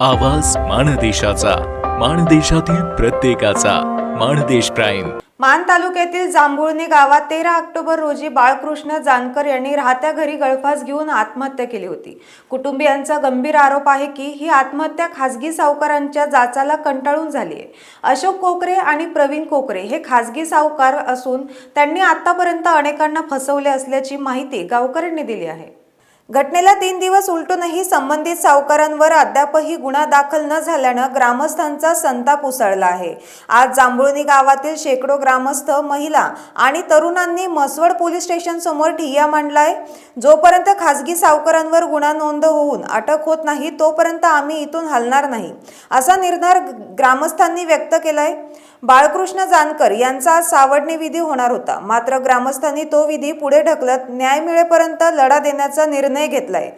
आवाज माणदेशाचा माणदेशातील प्रत्येकाचा माणदेश प्राईम. मान तालुक्यातील जांभुळणी गावात तेरा ऑक्टोबर रोजी बाळकृष्ण जानकर यांनी राहत्या घरी गळफास घेऊन आत्महत्या केली होती. कुटुंबियांचा गंभीर आरोप आहे की ही आत्महत्या खासगी सावकारांच्या जाचाला कंटाळून झाली आहे. अशोक कोकरे आणि प्रवीण कोकरे हे खासगी सावकार असून त्यांनी आतापर्यंत अनेकांना फसवले असल्याची माहिती गावकऱ्यांनी दिली आहे. घटनेला तीन दिवस उलटूनही संबंधित सावकारांवर अद्यापही गुन्हा दाखल न झाल्यानं ग्रामस्थांचा संताप उसळला आहे. आज जांभुळणी गावातील शेकडो ग्रामस्थ महिला आणि तरुणांनी म्हसवड पोलीस स्टेशन समोर ठिय्या मांडलाय. जोपर्यंत खासगी सावकारांवर गुन्हा नोंद होऊन अटक होत नाही तोपर्यंत आम्ही इथून हलणार नाही असा निर्धार ग्रामस्थांनी व्यक्त केलाय. बाळकृष्ण जानकर यांचा सावडणी विधी होणार होता. मात्र ग्रामस्थांनी तो विधी पुढे ढकलत न्याय मिळेपर्यंत लढा देण्याचा निर्णय घेतलाय.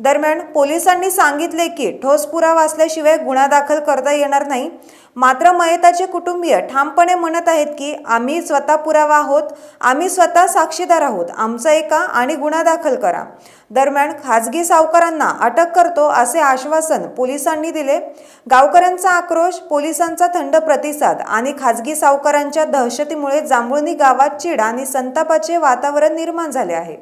दरम्यान पोलिसांनी सांगितले की ठोस पुरावा असल्याशिवाय गुन्हा दाखल करता येणार नाही. मात्र मयताचे कुटुंबीय ठामपणे म्हणत आहेत की आम्ही स्वतः पुरावा आहोत आम्ही स्वतः साक्षीदार आहोत आमचं एका आणि गुन्हा दाखल करा. दरम्यान खाजगी सावकारांना अटक करतो असे आश्वासन पोलिसांनी दिले. गावकऱ्यांचा आक्रोश पोलिसांचा थंड प्रतिसाद आणि खाजगी सावकारांच्या दहशतीमुळे जांभुळणी गावात चिड आणि संतापाचे वातावरण निर्माण झाले आहे.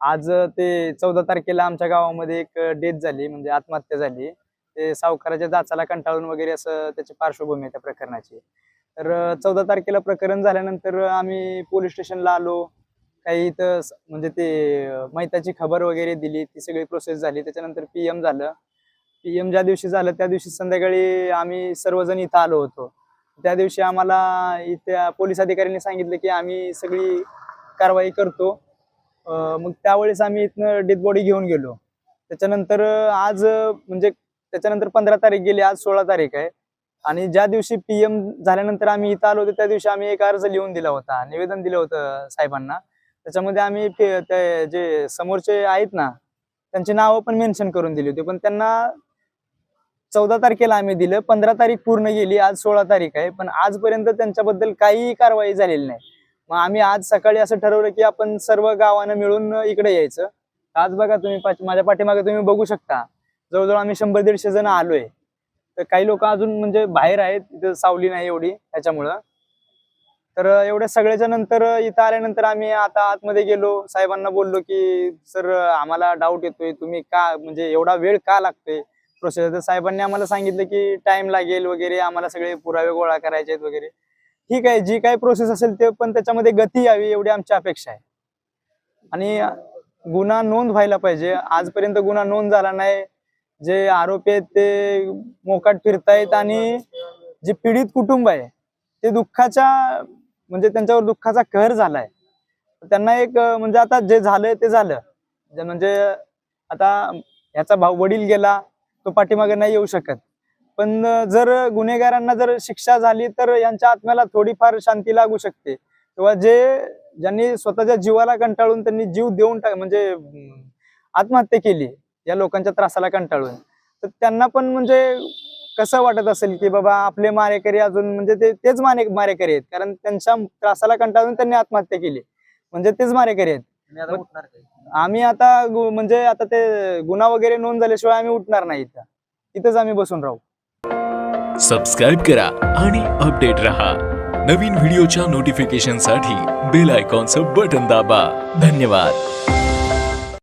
आज ते चौदा तारखेला आमच्या गावामध्ये एक डेथ झाली म्हणजे आत्महत्या झाली. ते सावकाराच्या जाचाला कंटाळून वगैरे असं त्याची पार्श्वभूमी आहे त्या प्रकरणाची. तर चौदा तारखेला प्रकरण झाल्यानंतर आम्ही पोलीस स्टेशनला आलो. काही इथं म्हणजे ते मैताची खबर वगैरे दिली. ती सगळी प्रोसेस झाली. त्याच्यानंतर पी एम झालं. पी एम ज्या दिवशी झालं त्या दिवशी संध्याकाळी आम्ही सर्वजण इथं आलो होतो. त्या दिवशी आम्हाला इथे पोलीस अधिकाऱ्यांनी सांगितलं की आम्ही सगळी कारवाई करतो. मग त्यावेळेस आम्ही इथनं डेथ बॉडी घेऊन गेलो. त्याच्यानंतर आज म्हणजे त्याच्यानंतर पंधरा तारीख गेली आज सोळा तारीख आहे. आणि ज्या दिवशी पीएम झाल्यानंतर आम्ही इथं आलो होतो त्या दिवशी आम्ही एक अर्ज लिहून दिला होता निवेदन दिलं होतं साहेबांना. त्याच्यामध्ये आम्ही ते जे समोरचे आहेत ना त्यांची नावं पण मेन्शन करून दिली होती. पण त्यांना चौदा तारखेला आम्ही दिलं. पंधरा तारीख पूर्ण गेली आज सोळा तारीख आहे. पण आजपर्यंत त्यांच्याबद्दल काहीही कारवाई झालेली नाही. मग आम्ही आज सकाळी असं ठरवलं की आपण सर्व गावानं मिळून इकडे यायचं. आज बघा तुम्ही माझ्या पाठीमागे तुम्ही बघू शकता. जवळजवळ आम्ही शंभर दीडशे जण आलोय. तर काही लोक अजून म्हणजे बाहेर आहेत इथं सावली नाही एवढी त्याच्यामुळं. तर एवढ्या सगळ्याच्या नंतर इथं आल्यानंतर आम्ही आता आतमध्ये गेलो. साहेबांना बोललो की सर आम्हाला डाऊट येतोय. तुम्ही का म्हणजे एवढा वेळ का लागतोय प्रोसेस तर साहेबांनी आम्हाला सांगितलं की टाइम लागेल वगैरे. आम्हाला सगळे पुरावे गोळा करायचे आहेत वगैरे. ठीक आहे जी काही प्रोसेस असेल ते पण त्याच्यामध्ये गती यावी एवढी आमची अपेक्षा आहे. आणि गुन्हा नोंद व्हायला पाहिजे. आजपर्यंत गुन्हा नोंद झाला नाही. जे आरोपी आहेत ते मोकाट फिरतायत आणि जे पीडित कुटुंब आहे ते दुःखाच्या म्हणजे त्यांच्यावर दुःखाचा कहर झालाय. त्यांना एक म्हणजे आता जे झालंय ते झालं. म्हणजे आता ह्याचा भाऊ वडील गेला तो पाठीमागे नाही येऊ शकत. पण जर गुन्हेगारांना जर शिक्षा झाली तर यांच्या आत्म्याला थोडीफार शांती लागू शकते. किंवा जे ज्यांनी स्वतःच्या जीवाला कंटाळून त्यांनी जीव देऊन टाक म्हणजे आत्महत्या केली या लोकांच्या त्रासाला कंटाळून तर त्यांना पण म्हणजे कसं वाटत असेल की बाबा आपले मारेकरी अजून म्हणजे ते तेच मारे मारेकरी आहेत. कारण त्यांच्या त्रासाला कंटाळून त्यांनी आत्महत्या केली. म्हणजे तेच मारेकरी आहेत. आम्ही आता म्हणजे आता ते गुन्हा वगैरे नोंद झाल्याशिवाय आम्ही उठणार नाही इथं. इथंच आम्ही बसून राहू. सबस्क्राईब करा आणि अपडेट रहा. नवीन व्हिडिओच्या नोटिफिकेशनसाठी बेल आयकॉनचं बटन दाबा. धन्यवाद.